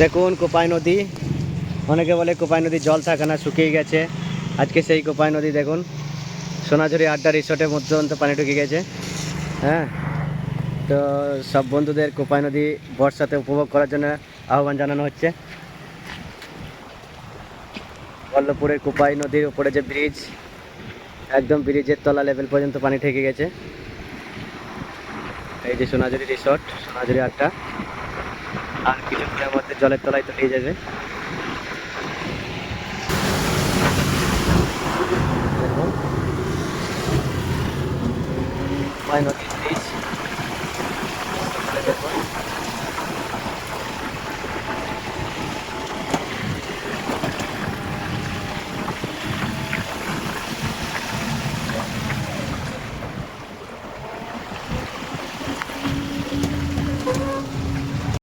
দেখুন কোপাই নদী, অনেকে বলে কোপাই নদী জল থাকে না শুকিয়ে গেছে। আজকে সেই কোপাই নদী দেখুন, সোনাঝুরি আড্ডা রিসোর্টের মধ্যে পানি ঢুকে গেছে। হ্যাঁ তো সব বন্ধুদের কোপাই নদী বর্ষাতে উপভোগ করার জন্য আহ্বান জানানো হচ্ছে। বল্লভপুরের কোপাই নদীর উপরে যে ব্রিজ, একদম ব্রিজের তলা লেভেল পর্যন্ত পানি ঠেকে গেছে। এই যে সোনাঝুরি রিসোর্ট, সোনাঝুরি আড্ডা। আর কিছুক্ষণের মধ্যে জলের তলায় তো নিয়ে যাবে। দেখুন